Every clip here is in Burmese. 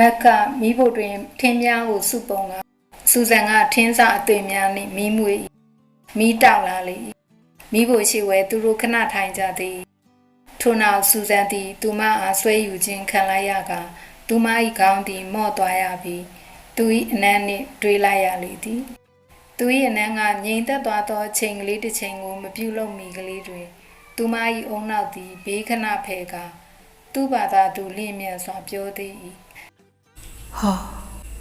မက်ကမိဖို့တွင် ထင်းများကိုစုပုံကစူဇန်ကထင်းစာအသွင်များနှင့်မီးမွေ၏မီးတောက်လာလေ၏မိဖို့ရှိဝဲသူတို့ခဏထိုင်ကြသည်ထို့နောက်စူဇန်သည်သူမအားဆွဲယူခြင်းခံလိုက်ရကသူမ၏ခေါင်းသည်မော့သွားရပြီးသူ၏အနံ့နှင့်တွေးလိုက်ရလေသည်သူ၏အနံ့ကငြိမ်သက်သွားသောအချိန်ကလေးတစ်ချိန်ကိုမပြုတ်လို့မီကလေးတွင်သူမ၏အုံနောက်သည်ဘေးခဏဖဲကသူ့ဘာသာသူလျင်မြန်စွာပြောသေး၏ ဟာ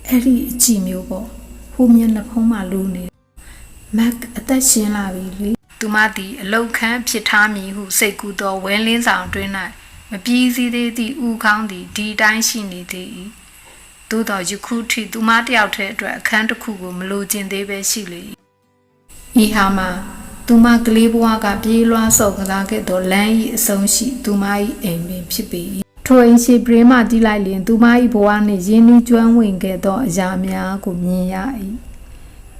အဲ့ဒီအကြည့်မျိုးပေါ့ဟိုမျက်နှာဖုံးမှလူနေမက်အသက်ရှင်လာပြီလေသူမသည်အလုတ်ခမ်းဖြစ်ထားမည်ဟုစိတ်ကူးသောဝဲလင်းဆောင်တွင်၌မပြီးစည်းသေးသည့်ဥခေါင်းသည်ဒီတိုင်းရှိနေသေး၏သို့သောယခုထိသူမတယောက်တည်းအတွက်အခန်းတစ်ခုကိုမလိုချင်သေးပဲရှိလေ၏ဤဟာမှာသူမကလေးဘဝကပြေးလွှားစော်ကစားခဲ့သောလမ်း၏အဆုံးရှိသူမ၏အိမ်ပင်ဖြစ်ပေ၏ ထိုအိမ်ရှိပရင်းမှကြည့်လိုက်လျင် သူမ၏ဘဝနှင့်ရင်းနှီးကျွမ်းဝင်ခဲ့သောအရာများကိုမြင်ရ၏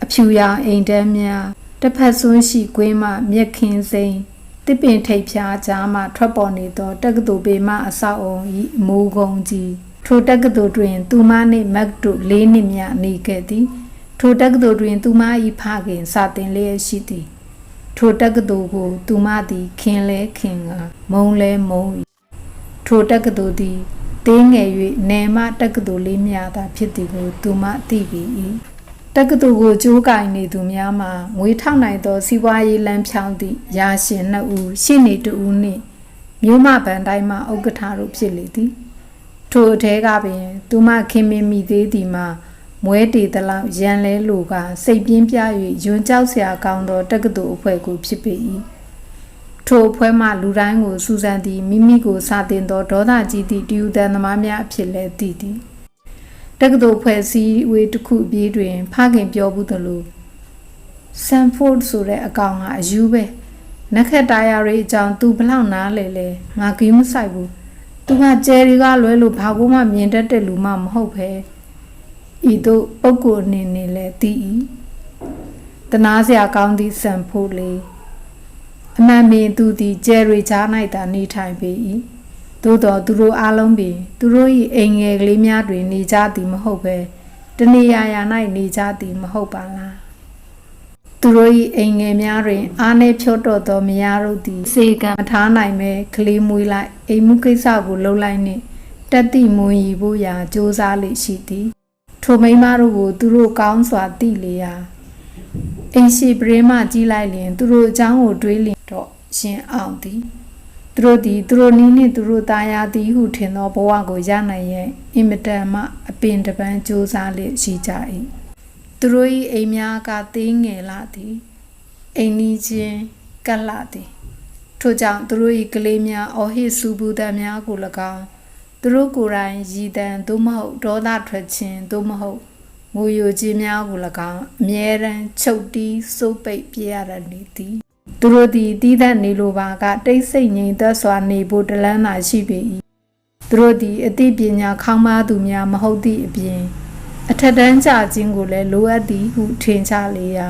အဖြူရောင်အိမ်တန်းများတစ်ဖက်ဆွန်းရှိကွင်းမှမြက်ခင်းစိမ်းတစ်ပင်ထိပ်ဖြားကြားမှထွက်ပေါ်နေသောတက္ကသိုလ်ပေမှအဆောက်အုံ၏အမိုးကုန်းကြီးထိုတက္ကသိုလ်တွင် သူမနှင့်မက်တို့လေးနှစ်မြနေခဲ့သည် ထိုတက္ကသိုလ်တွင် သူမ၏ဖခင်စာတင်လျက်ရှိသည် ထိုတက္ကသိုလ်ကို သူမသည်ခင်လဲခင်ကမုံလဲမုံ၏ ထိုတက္ကသိုလ်သည်သေးငယ်၍နယ်မတက္ကသိုလ်လေးများသာဖြစ်သည်ကိုသူမသိပေ၏တက္ကသိုလ်ကိုကြိုးကင်နေသူများမှာငွေထောက်နိုင်သောစီးပွားရေးလမ်းဖြောင်းသည့်ရာရှင်နှစ်ဦးရှိနေတူဦးနှင့်မြို့မဗန်တိုင်းမှဥက္ကဋ္ဌတို့ဖြစ်လေသည်ထိုအထဲကပင် သူမခင်မင်မိသေးသည်မှာမွဲတေတလောက်ရန်လဲလိုကစိတ်ပြင်းပြ၍ယွန်းကြောက်စရာကောင်းသောတက္ကသိုလ်အဖွဲ့ကိုဖြစ်ပေ၏ ထိုအဖွဲ့မှလူတိုင်းကိုစူဇန်သည်မိမိကိုစာတင်သောဒေါသကြီးသည့်တယူတန်သမားများအဖြစ်လဲသိသည်တက္ကသိုလ်ဖွဲ့စည်းဝေးတစ်ခုအပြီးတွင် ဖခင်ပြောဘူးသလိုဆန်ဖို့ဒ်ဆိုတဲ့အကောင်ကအယူပဲနက်ခက်တာယာတွေအကြောင်းသူဘလောက်နားလဲလဲငါကင်းမဆိုင်ဘူးသူကကျယ်တွေကလွဲလို့ဘာကိုမှမြင်တတ်တဲ့လူမှမဟုတ်ပဲဤတို့ပုဂ္ဂိုလ်အနေနဲ့လည်းသိ၏တနာစရာကောင်းသည့်စံဖို့လေ အမှန်ပင်သူသည်ကျယ်တွေကြား၌သာနေထိုင်ပေ၏သို့တော်သူတို့အားလုံးပင်သူတို့၏အိမ်ငယ်ကလေးများတွင်နေကြသည်မဟုတ်ပဲတနေရာရာ၌နေကြသည်မဟုတ်ပါလားသူတို့၏အိမ်ငယ်များတွင် အားနည်းဖြော့တော့သောမယားတို့သည်စေကံမထားနိုင်ပဲကလေးမွေးလိုက်အိမ်မှုကိစ္စကိုလှုပ်လိုက်နှင့်တက်တိမွန်ရီဖို့ရာစ조사လေရှိသည်ထိုမိန်းမတို့ကိုသူတို့ကောင်းစွာသိလေရာအိမ်ရှိပရင်းမှကြီးလိုက်လျင် သူတို့အကြောင်းကိုတွေးလျင်တော့ ရှင်အောင်သည်သူတို့သည်သူတို့နီးနှင့်သူတို့သားရသည်ဟုထင်သောဘဝကိုရနိုင်ရဲ့အင်မတန်မှအပင်တပန်းစ조사လေရှိကြ၏သူတို့၏အိမ်များကသေးငယ်လာသည်အိမ်နီးချင်းကပ်လာသည်ထို့ကြောင့်သူတို့၏ကလေးများအော်ဟစ်ဆူပူတံများကို၎င်းသူတို့ကိုယ်တိုင်ရည်တံသို့မဟုတ်ဒေါသထွက်ခြင်းသို့မဟုတ်ငိုယိုခြင်းများကို၎င်းအမြဲတမ်းချုပ်တီးစိုးပိတ်ပြရတဲ့နေသည် သူတို့သည်တည်တတ်နေလိုပါကတိတ်ဆိတ်ငြိမ်သက်စွာနေဖို့တလန်းသာရှိပေ၏သူတို့သည်အသိပညာခေါင်းပါသူများမဟုတ်သည့်အပြင်အထက်တန်းကြခြင်းကိုလည်းလိုအပ်သည်ဟုထင်ကြလေရာ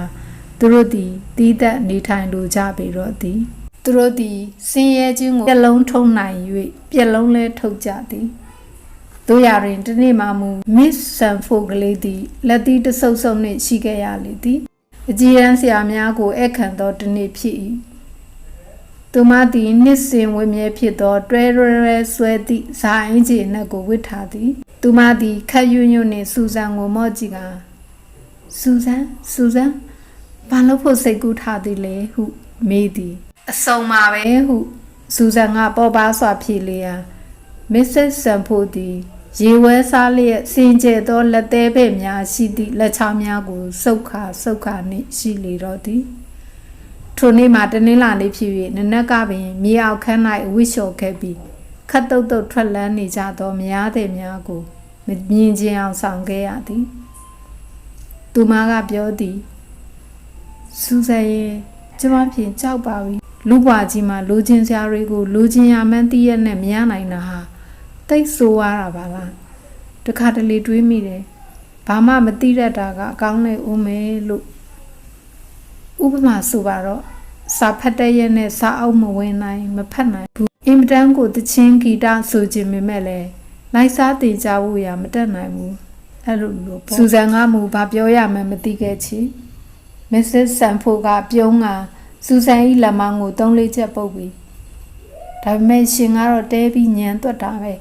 သူတို့သည်တည်တတ်နေထိုင်လိုကြပေတော့သည်သူတို့သည်စင်ရဲခြင်းကိုပြက်လုံးထုံနိုင်၍ပြက်လုံးလဲထုတ်ကြသည်တို့ရရင်ဒီနေ့မှမူမစ်ဆန်ဖို့ကလေးသည်လက်သီးတဆုပ်ဆုပ်နှင့်ရှိခဲ့ရလေသည် အကြီးရန်ဆရာများကိုအခန့်သောဒီနေ့ဖြစ်၏သူမသည်နှစ်စဉ်ဝင်းမြဲဖြစ်သော တွဲရဲရဲဆွဲသည့်ဇာအင်ဂျီနက်ကိုဝစ်ထားသည်သူမသည်ခက်ရွံ့ရွံ့နှင့်စူဇန်ကိုမော့ကြည့်ကစူဇန်စူဇန်ဘာလို့ဖို့စိတ်ကူးထားသည်လဲဟုမေးသည်အစုံပါပဲဟုစူဇန်ကပေါ်ပါစွာဖြေလေရာမစ္စစ်ဆန်ဖို့သည် ရေဝဲစားလျက်စင်ကြဲသောလက်သေးပဲ့များရှိသည့်လက်ချောင်းများကိုစုပ်ခါစုပ်ခါနှင့်ရှိလေတော့သည်ထိုနေ့မှာတနင်္လာနေ့ဖြစ်၍နနက်ကပင်မြေအောက်ခန်း၌ဝှစ်လျှော်ခဲ့ပြီးခတ်တုတ်တုတ်ထွက်လန်းနေကြသောမယားသည်များကိုမမြင်ခြင်းအောင်ဆောင်ခဲ့ရသည်သူမကပြောသည်စူဇန်ရဲ့ကျမဖြင့်ကြောက်ပါပြီလူ့ဘွားကြီးမှာလူချင်းစရာတွေကိုလူချင်းရမှန်းသိရနဲ့မရနိုင်တာဟာ တိတ်ဆိုးရတာပါလားတခါတလေတွေးမိတယ်ဘာမှမသိတတ်တာကအကောင်းလေဦးမယ်လို့ဥပမာဆိုပါတော့စာဖတ်တဲ့ရဲ့နဲ့စာအုပ်မဝင်နိုင်မဖတ်နိုင်ဘူးအင်မတန်ကိုတချင်းဂီတဆိုခြင်းပေမဲ့လည်းလိုက်စားတင်ကြဖို့ရမတက်နိုင်ဘူးအဲ့လိုလို့ပေါ့စူဇန်ကမူဘာပြောရမှန်းမသိခဲ့ချီမစ္စစ်ဆန်ဖို့ကပြုံးကစူဇန်ဤလက်မောင်းကိုသုံးလေးချက်ပုတ်ပြီးဒါပေမဲ့ရှင်ကတော့တဲပြီးညံသွက်တာပဲ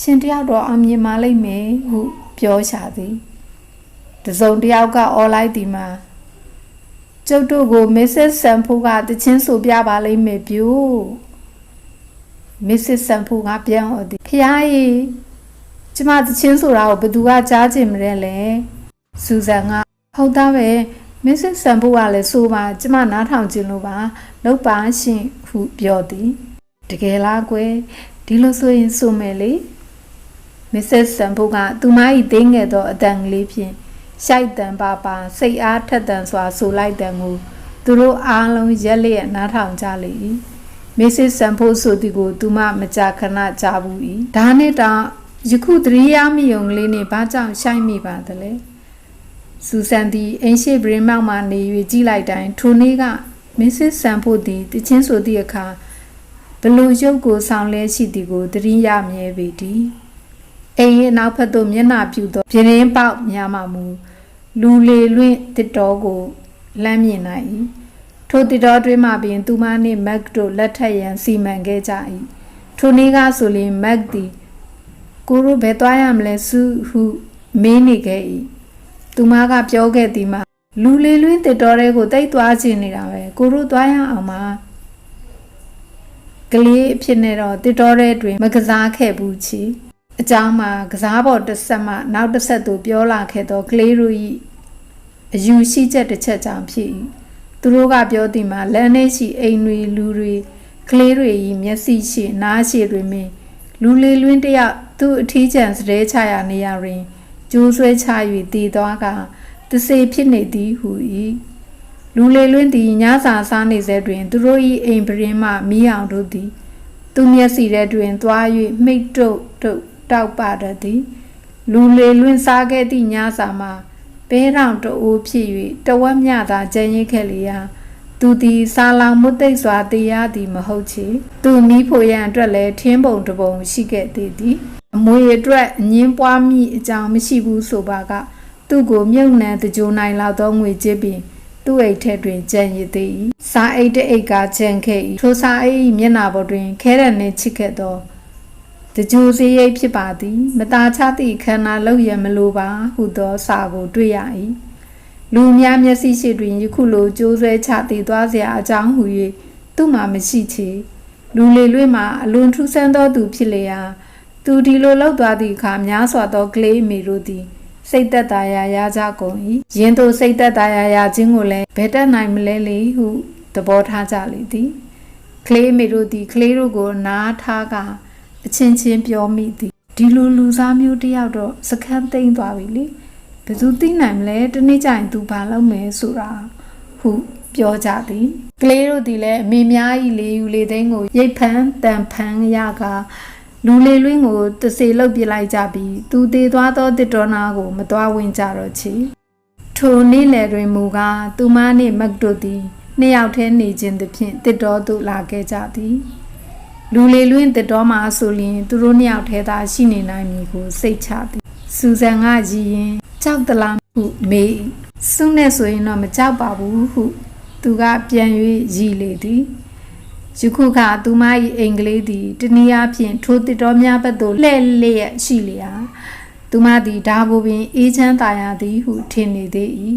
ရှင်တယောက်တော့အောင်မြင်ပါလိမ့်မယ်ဟုပြောချသည်တစုံတယောက်ကအော်လိုက်ဒီမှာကျုပ်တို့ကိုမစ္စစ်ဆန်ဖို့ကတချင်းဆိုပြပါလိမ့်မယ်ပြို့မစ္စစ်ဆန်ဖူကပြန်ဟောသည်ဖျားကြီးကျမသချင်းဆိုတာကိုဘယ်သူကကြားချင်မလဲလဲစူဇန်ကဟုတ်သားပဲမစ္စစ်ဆန်ဖူကလည်းဆိုပါကျမနားထောင်ခြင်းလို့ပါလောက်ပါရှင်ဟုပြောသည်တကယ်လားကွယ်ဒီလိုဆိုရင်ဆိုမယ်လေ မစ္စစ်ဆန်ဖူကသူမ၏သိငယ်သောအတန်ကလေးဖြင့်ရှိုက်တန်ပါပါစိတ်အားထက်သန်စွာဆိုလိုက်တဲ့ကိုသူတို့အားလုံးရက်လျက်နားထောင်ကြလေ၏မစ္စစ်ဆန်ဖို့ဆိုသည်ကိုသူမမကြာခဏကြားဘူး၏ဒါနဲ့တောင်ယခုသတိရမိုံကလေးနဲ့ဘာကြောင့်ရှိုက်မိပါသလဲစူဆန်သည်အင်းရှိဘရင်မောက်မှနေ၍ကြည့်လိုက်တိုင်းထိုနေ့ကမစ္စစ်ဆန်ဖို့သည်တချင်းဆိုသည့်အခါဘလို့ရုပ်ကိုဆောင်လဲရှိသည်ကိုသတိရမြဲပေသည် အိမ်ရဲ့နောက်ဖက်သို့မျက်နှာပြူသောပြင်းပေါက်များမှမူလူလေလွင့်တစ်တော်ကိုလမ်းမြင်နိုင်၏ထိုတစ်တော်တွင်မှပင်သူမနှင့်မက်တို့လက်ထက်ရန်စီမံခဲ့ကြ၏ထိုနေ့ကဆိုလျှင်မက်သည်ကိုရိုဘယ်သွားရမလဲစုဟုမေးနေခဲ့၏သူမကပြောခဲ့သည်မှာလူလေလွင့်တစ်တော်တွေကိုတိတ်သွားခြင်းနေတာပဲကိုရိုသွားရအောင်ပါကလေးအဖြစ်နဲ့တော့တစ်တော်ရဲတွင် မကစားခဲ့ဘူးချီ အကြောင်းမှာကစားပေါ်တစ်ဆက်မှနောက်တစ်ဆက်သို့ပြောလာခဲ့သောကလေးတို့၏အယူရှိချက်တစ်ချက်ကြောင့်ဖြစ်၏သူတို့ကပြောသည်မှာလမ်းနှင့်ရှိအိမ်တွေလူတွေကလေးတွေ၏မျက်စိရှိနားရှိတွင်မင်းလူလေလွင်းတယောက်သူအထီးကျန်စတဲ့ချရာနေရာတွင်ကျိုးဆွဲချ၍တည်သွားကတစေဖြစ်နေသည်ဟု၏လူလေလွင်းသည်ညစာစားနေစေတွင် သူတို့၏အိမ်ပရင်မှမီးအောင်တို့သည် သူမျက်စီထဲတွင်သွား၍မိတ်တုတ်တုတ် တောက်ပတတ်သည် လူလေလွင့်စားခဲ့သည့်ညစာမှာဘဲထောင်တအိုးဖြစ်၍တဝက်မြသာကျန်ရစ်ခဲ့လျာသူသည်စာလောင်မွတ်သိပ်စွာတရားသည်မဟုတ်ချေသူမိဖို့ရန်အတွက်လည်းထင်းပုံတပုံရှိခဲ့သေးသည်အမွေအတွက်အငင်းပွားမိအကြောင်းမရှိဘူးဆိုပါက သူ့ကိုမြုပ်နှံတကြိုနိုင်လောက်သောငွေကြေးပင်သူ့အိတ်ထဲတွင်ကျန်ရည်သေး၏စာအိတ်တစ်အိတ်ကကျန်ခဲ့၏ထိုစာအိတ်၏မျက်နှာပေါ်တွင်ခဲရနှင့်ချစ်ခဲ့သော တကြိုစေးရိပ်ဖြစ်ပါသည်မตาချသည့်ခန္ဓာလောက်ရမလိုပါဟုသောစာကိုတွေ့ရ၏လူများမျက်စိရှိတွင်ယခုလိုကြိုးဆွဲချတည်သွားเสียအကြောင်းဟူ၍သူ့မှာမရှိချေလူလေလွင့်မှာအလွန်ထူးဆန်းသောသူဖြစ်လျာသူဒီလိုလောက်သွားသည့်အခါများစွာသောကလေးမေတို့သည်စိတ်သက်သာရာရကြကုန်၏ယင်းတို့စိတ်သက်သာရာရခြင်းကိုလည်းဘယ်တတ်နိုင်မလဲလေဟုသဘောထားကြလေသည်ကလေးမေတို့သည်ကလေးတို့ကိုနားထားက အချင်းချင်းပြောမိသည်ဒီလိုလူစားမျိုးတယောက်တော့စကန်းသိမ့်သွားပြီလေဘယ်သူသိနိုင်မလဲတနေ့ကျရင်သူဘာလုပ်မယ်ဆိုတာဟုပြောကြသည်ကလေးတို့သည်လည်းအမေများဤလေယူလေသိန်းကိုရိတ်ဖန်းတန်ဖန်းရကလူလေလွင်းကိုတစေလုတ်ပြလိုက်ကြပြီးသူသေးသွားသောတစ်တော်နာကိုမသွားဝင်ကြတော့ချီထိုနေ့လယ်တွင်မူကားသူမနှင့်မက်တို့သည်နှစ်ယောက်တည်းနေခြင်းသဖြင့်တစ်တော်သို့လာခဲ့ကြသည် လူလေလွင်းတစ်တော်မှာဆိုလျင်သူတို့နှစ်ယောက်တည်းသာရှိနေနိုင်မည်ကိုစိတ်ချသည်စူဇန်ကကြည်ရင်ကြောက်သလားဟုမေးစွန်းနဲ့ဆိုရင်တော့မကြောက်ပါဘူးဟု သူကပြန်၍ရည်လေသည်ယခုခါသူမ၏အင်္ဂလိပ်သည်တနည်းအားဖြင့်ထိုတစ်တော်များဘက်သို့လှဲ့လျက်ရှိလျာသူမသည်ဒါကိုပင်အေးချမ်းသာရသည်ဟုထင်နေသေး၏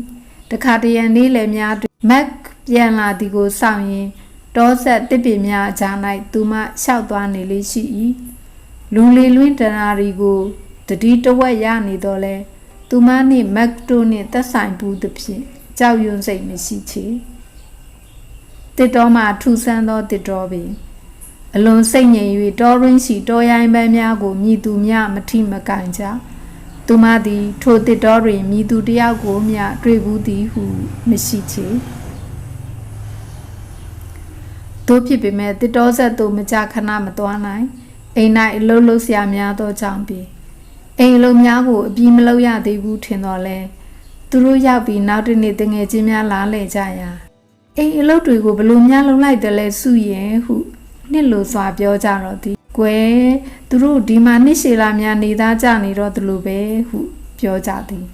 တခါတရံနေ့လယ်များတွင်မက်ပြန်လာသည်ကိုစောင့်ရင် တောဆက်တစ်ပင်များအကြား၌သူမလျှောက်သွားနေလေရှိ၏လူလီလွင်းတနာရီကိုတတိတဝက်ရနေတော့လဲသူမနှင့်မက်တိုနှင့်သက်ဆိုင်ဘူးသဖြင့်ကြောက်ရွံ့စိတ်မရှိချေတစ်တော်မှထူဆန်းသောတစ်တော်ပင်အလွန်စိတ်ငြိမ်၍တောရင်းရှိတောရိုင်းပန်းများကိုမြည်သူများမထိမကင်ကြသူမသည်ထိုတစ်တော်တွင်မြည်သူတယောက်ကိုမျှတွေ့ဘူးသည်ဟုမရှိချေ တို့ဖြစ်ပေမဲ့တစ်တော်ဆက်သို့မကြခဏမသွားနိုင်အိမ်၌အလုံးလုံးဆရာများသောကြောင့်ပြီအိမ်လုံးများကိုအပြီးမလုပ်ရသေးဘူးထင်တော့လဲသူတို့ရောက်ပြီးနောက်တစ်နေ့တငယ်ချင်းများလာလဲကြရာအိမ်အလုပ်တွေကိုဘလို့များလုံလိုက်တယ်လဲစုရင်ဟုနှစ်လိုစွာပြောကြတော့သည်ကွယ်သူတို့ဒီမှာနှစ်ရှည်လာများနေသားကြနေတော့သူလိုပဲဟုပြောကြသည်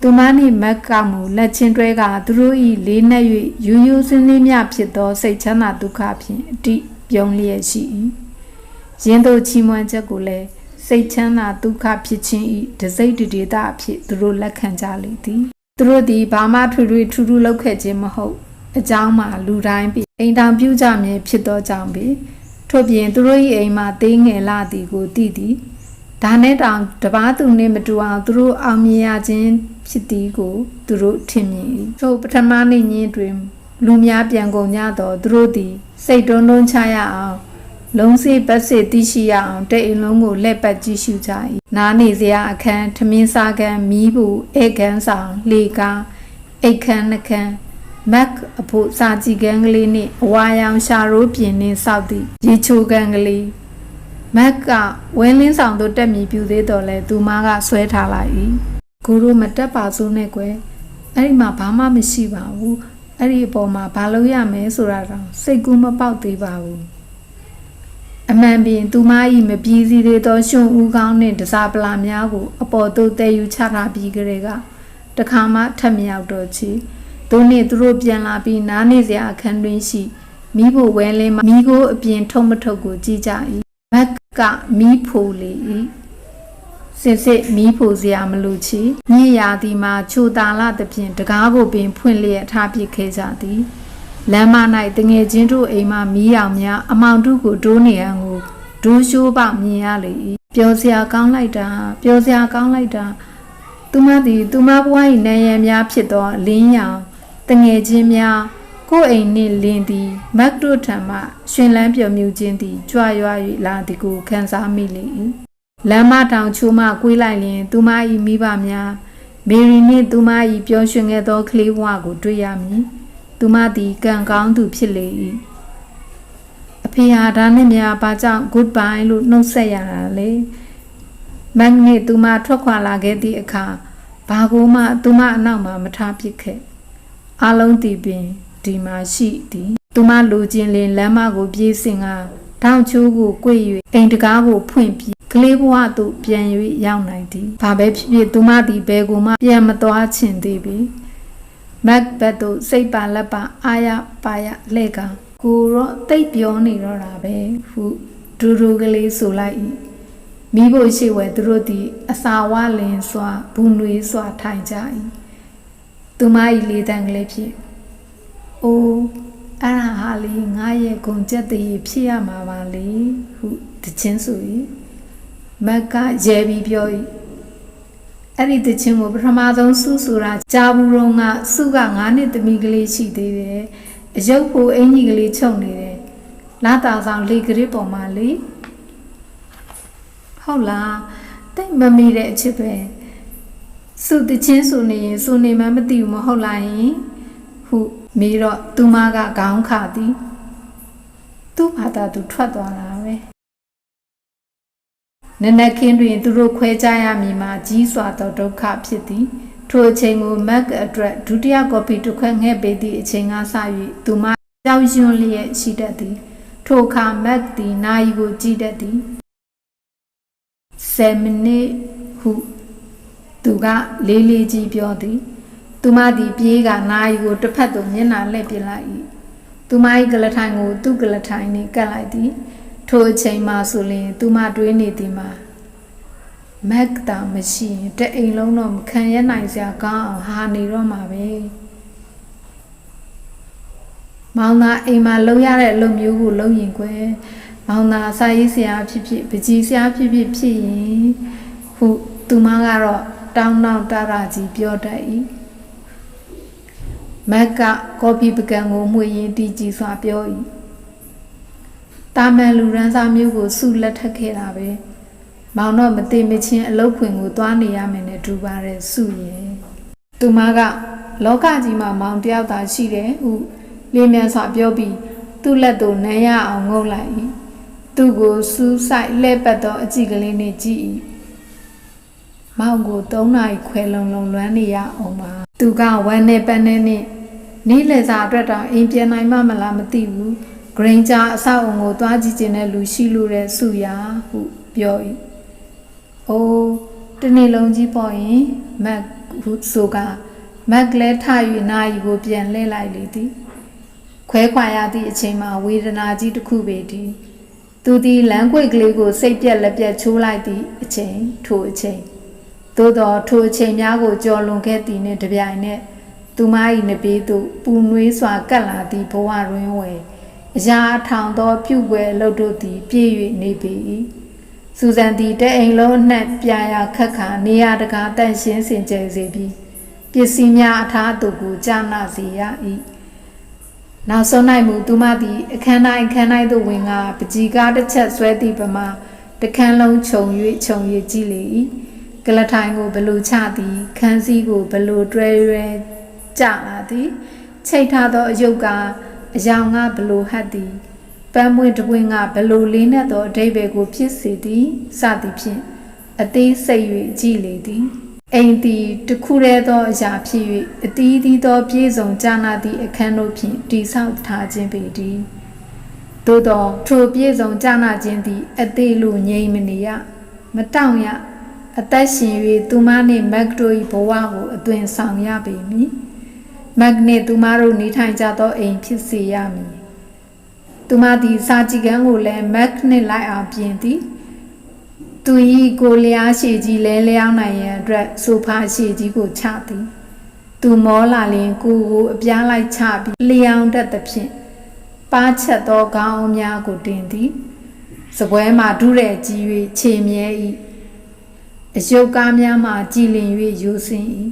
သူမနှင့်မက်ကမူလက်ချင်းတွဲကသူတို့၏လေးနက်၍ယူယူစင်းစင်းမြဖြစ်သောစိတ်ချမ်းသာဒုက္ခဖြင့်အတိပြုံးလျက်ရှိ၏ရင်းတို့ချီးမွမ်းချက်ကိုလည်းစိတ်ချမ်းသာဒုက္ခဖြစ်ခြင်း၏တစိတ်တဒေတာအဖြစ်သူတို့လက်ခံကြလေသည်သူတို့သည်ဘာမှထွေထွေထူးထူးလုပ်ခဲ့ခြင်းမဟုတ်အကြောင်းမှာလူတိုင်းပြီအိမ်တောင်ပြုကြမည်ဖြစ်သောကြောင့်ပြီထို့ပြင်သူတို့၏အိမ်မှာသေးငယ်လာသည်ကိုသိသည် ဒါနဲ့တောင်တပားသူနှင့်မတူအောင်သူတို့အောင်မြင်ရခြင်းဖြစ်သည်ကိုသူတို့ထင်မြင်၏ထို့ပထမနေ့ညင်းတွင် လူများပြန်ကုန်ကြသောသူတို့သည် စိတ်တွန်းတွန်းချရအောင်လုံးစေပတ်စေသိရှိရအောင်တဲ့အိမ်လုံးကိုလက်ပတ်ကြည့်ရှုကြ၏နားနေစရာအခန်းထမင်းစားခန်းမီးဘူးဧကန်းဆောင်လေကားအိတ်ခန်းနှခန်းမက်အဖို့စာကြည့်ကန်းကလေးနှင့်အဝါရောင်ရှာရိုးပြင်နှင့်စောက်သည့်ရေချိုကန်းကလေး မက်ကဝင်းလင်းဆောင်သို့တက်မြည်ပြူသေးတော်လဲသူမကဆွဲထားလိုက်၏ကိုရိုမတက်ပါစိုးနဲ့ကွယ်အဲ့ဒီမှာဘာမှမရှိပါဘူးအဲ့ဒီအပေါ်မှာဘာလို့ရမယ်ဆိုတာတော့စိတ်ကူးမပေါက်သေးပါဘူးအမှန်ပင်သူမ၏မပြီးစီသေးသောရှင်ဦးကောင်းနှင့်တစားပလာများကို အပေါ်သို့တည်ယူချထားပြီးကြတဲ့ကတခါမှထပ်မရောက်တော့ချီသူနှင့်သူတို့ပြန်လာပြီးနားနေစရာအခန်းတွင်ရှိမိဖို့ဝဲလင်းမှာမိကိုအပြင်ထုံမထုတ်ကိုကြည့်ကြ၏ ဘက်ကမိဖို့လေ၏စစ်စစ်မိဖို့စရာမလိုချီညစ်ရာသည်မှာချိုတာလာသဖြင့်တကားကိုပင်ဖွင့်လျက်ထားပစ်ခဲ့ကြသည်လမ်းမ၌တငယ်ချင်းတို့အိမ်မှမီးရောင်များအမောင်တုကိုဒိုးနေရန်ကိုဒိုးရှိုးပေါမြင်ရလေ၏ပျော်စရာကောင်းလိုက်တာပျော်စရာကောင်းလိုက်တာသူမသည်သူမဘွား၏နံရံများဖြစ်သောအလင်းရောင်တငယ်ချင်းများ ကိုယ်အိမ်နှင့်လင်းသည်မက်တို့ထံမှရှင်လန်းပျော်မြူခြင်းသည်ကြွရွာ၍လာသည်ကိုခံစားမိလေ၏လမ်းမတောင်ချိုးမှကွေးလိုက်လျင် သူမ၏မိဘများမေရီနှင့်သူမ၏ပျော်ရွှင်ခဲ့သောကလေးဘဝကိုတွေ့ရမည်သူမသည်ကံကောင်းသူဖြစ်လေ၏အဖေဟာဒါနဲ့များဘာကြောင့် goodbye လို့နှုတ်ဆက်ရတာလဲမန်နဲ့သူမထွက်ခွာလာခဲ့သည့်အခါဘာကိုမှသူမအနောက်မှာမထားပစ်ခဲ့အလုံးတီပင် ဒီမှာရှိသည်သူမလူချင်းလင်လမ်းမကိုပြေးစင်ကထောင်ချိုးကို꿰၍အိမ်တကားကိုဖွင့်ပြီးကလေးဘဝသို့ပြန်၍ရောက်နိုင်သည်ဘာပဲဖြစ်ဖြစ်သူမသည်ဘယ်ကိုမှပြန်မသွားချင်သေးပြီမက်ဘတ်တို့စိတ်ပါလက်ပါအာရပါရလှဲ့ကကိုတော့တိတ်ပြောနေတော့တာပဲဟုဒူဒူကလေးဆိုလိုက်၏မိဖို့ရှိဝဲသူတို့သည်အစာဝလင်စွာဘူးနွေစွာထိုင်ကြ၏သူမ၏လေးတန်ကလေးဖြင့် အိုးအဲ့ဒါဟာလေငါရဲ့ဂုံကြက်တည်းဖြစ်ရမှာပါလေဟုတချင်းဆို၏မက်ကရဲပြီးပြော၏အဲ့ဒီတချင်းကိုပထမဆုံးစုဆိုတာကြာဘူးတော့ကစုကငါးနှစ်သမီးကလေးရှိသေးတယ်အယုတ်ဖို့အင်ကြီးကလေးချုပ်နေတယ်လာတာဆောင်လေကလေးပေါ်မှာလေဟုတ်လားတိတ်မမီတဲ့အချစ်ပဲစုတချင်းဆိုနေရင်စုနေမှမသိဘူးမဟုတ်လားယင်ဟု မေးတော့သူမကခေါင်းခသည်သူ့ဘာသာသူထွက်သွားတာပဲနနက်ခင်းတွင် သူတို့ခွဲကြရမည်မှာကြီးစွာသောဒုက္ခဖြစ်သည်ထိုအချိန်ကိုမက်အတွက်ဒုတိယကော်ဖီတစ်ခွက်ငှဲ့ပေးသည့်အချိန်ကစ၍သူမကြောက်ရွံ့လျက်ရှိတတ်သည် ထိုအခါမက်သည်နာယီကိုကြည့်တတ်သည်7မိနစ်ဟုသူကလေးလေးကြီးပြောသည် သူမသည်ပြေးကနာယီကိုတစ်ဖက်သို့မျက်နှာလှည့်ပြလိုက်၏သူမ၏ကလထိုင်ကို သူ့ကလထိုင်နှင့်ကပ်လိုက်သည်ထိုအချိန်မှဆိုလျှင်သူမတွေးနေသည်မှာမက်တာမရှိရင်တအိမ်လုံးတော့မခံရနိုင်စရာကောင်းအောင်ဟာနေတော့မှာပဲမောင်သာအိမ်မှာလုံရတဲ့အလုပ်မျိုးကိုလုပ်ရင်ကွယ်မောင်သာစာရေးဆရာဖြစ်ဖြစ်ပကြီးဆရာဖြစ်ဖြစ်ဖြစ်ရင်ဟုသူမကတော့တောင်းတောင်းတရကြီးပြောတတ်၏ မက်ကကော်ဖီပကံကိုမှွေရင်တီကြည်စွာပြော၏တာမန်လူရန်စာမျိုးကိုစုလက်ထက်ခဲ့တာပဲမောင်တော့မသိမချင်းအလုတ်ခွင်ကိုသွားနေရမယ်နဲ့တူပါတယ်စုရဲ့သူမကလောကကြီးမှာမောင်တယောက်သာရှိတယ်ဟုလင်းမြန်စွာပြောပြီးသူ့လက်သို့နမ်းရအောင်ငုံလိုက်၏သူ့ကိုစူးဆိုင်လှဲ့ပတ်သောအကြည့်ကလေးနှင့်ကြည့်၏မောင်ကို၃နာရီခွဲလုံးလုံးလွမ်းနေရအောင်ပါ သူကဝမ်းနဲ့ပန်းနဲ့နှင့်နေ့လည်စာအတွက်တောင်အိမ်ပြန်နိုင်မှမလားမသိဘူးဂရိန်ဂျာအဆောက်အုံကိုသွားကြည့်ခြင်းတဲ့လူရှိလို့တဲ့စုရာဟုပြော၏။အိုးတနေ့လုံးကြီးပေါ့ရင်မက်ဟုဆိုကမက်ကလည်းထ၍နာယီကိုပြန်လှည့်လိုက်လေသည်။ခွဲခွာရသည့်အချိန်မှာဝေဒနာကြီးတစ်ခုပေတည်းသူသည်လမ်းကွေကလေးကိုစိတ်ပြက်လက်ပြက်ချိုးလိုက်သည့်အချိန်ထိုအချိန် သို့သောထိုအချိန်များကိုကြော်လွန်ခဲ့သည်နှင့်တပြိုင်နက်သူမ၏နဘေးသို့ပူနွေးစွာကပ်လာသည့်ဘဝတွင်ဝယ်အရာအထောင်သောပြုတ်ွယ်လှုပ်တို့သည် ပြည့်၍နေပေ၏စူဇန်သည်တဲ့အိမ်လုံးအနှံ့ပြာရာခက်ခါနေရတကာတန့်ရှင်းစင်ကြယ်စေပြီးပစ္စည်းများအထားသူကိုကြာနာစေရ၏နောက်ဆုံး၌မူသူမသည်အခန်းတိုင်းအခန်းတိုင်းသို့ဝင်ကပကြီးကားတစ်ချက်ဆွဲသည့်ပမာတခန်းလုံးခြုံ၍ခြုံ၍ကြည့်လေ၏ ကလထိုင်ကိုဘလူချသည်ခန်းစည်းကိုဘလူတွဲရွဲကြလာသည်ချိတ်ထားသောအယုတ်ကအယောင်ကဘလူဟတ်သည်ပန်းမွင့်တပွင့်ကဘလူလေးနဲ့သောအဓိပ္ပာယ်ကိုဖြစ်စေသည်စသည်ဖြင့်အသေးစိတ်၍ကြည်လေသည်အိမ်သည်တခုတည်းသောအရာဖြစ်၍အတီးသီးသောပြေဆုံးကြာနာသည့်အခန်းတို့ဖြင့်တိဆောက်ထားခြင်းပေတည်းသို့သောထိုပြေဆုံးကြာနာခြင်းသည်အသေးလိုငြိမ်မနေရမတောင့်ရ အသက်ရှင်၍သူမနှင့်မက်တို၏ဘဝကိုအသွင်ဆောင်ရပေမည်မက်နှင့်သူမတို့နေထိုင်ကြသောအိမ်ဖြစ်စေရမည်သူမသည်စာကြည့်ကန်းကိုလည်းမက်နှင့်လိုက်အောင်ပြင်သည်သူ၏ကိုလျားရှည်ကြီးလဲလျောင်းနိုင်ရန်အတွက်ဆိုဖာရှည်ကြီးကိုချသည်သူမောလာလင်ကိုကိုအပြားလိုက်ချပြီးလျောင်းတတ်သဖြင့်ပါချက်သောခေါင်းများကိုတင်သည်စပွဲမှာဒုရဲကြီး၍ခြေမြဲ၏ အယုတ်ကားများမှကြည်လင်၍ယူဆင်း၏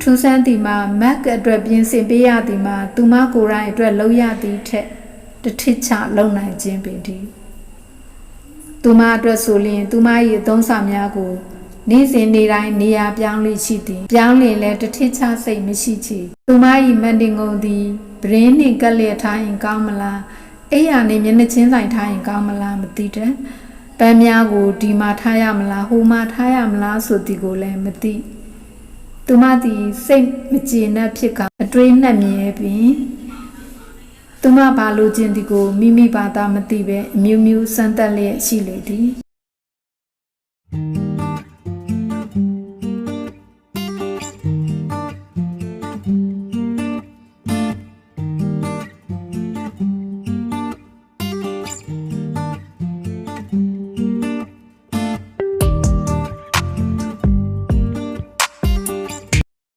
ထူးဆန်းသည်မှာမက်အတွက်ပြင်ဆင်ပေးရသည်မှာသူမကိုယ်တိုင်အတွက်လုပ်ရသည်ထက်တစ်ထစ်ချလုံနိုင်ခြင်းပင်သည်သူမအတွက်ဆိုလျင်သူမ၏အသုံးဆောင်များကိုနေ့စဉ်နေ့တိုင်းနေရာပြောင်းလဲရှိသည်ပြောင်းလဲလဲတစ်ထစ်ချစိတ်မရှိချေသူမ၏မန်တင်ငုံသည်ပရင်းနှင့်ကက်လျက်ထားရင်ကောင်းမလားအိယာနေမျက်နှာချင်းဆိုင်ထားရင်ကောင်းမလားမသိတဲ့ ပန်းများကိုဒီမှာထားရမလားဟိုမှာထားရမလားဆိုသည်ကိုလည်းမသိသူမသည်စိတ်မကျေနပ်ဖြစ်ကအတွေးနှက်မြဲပင်သူမဘာလိုခြင်းဒီကိုမိမိဘာသာမသိပဲအမျိုးမျိုးစမ်းတက်လျက်ရှိလေသည်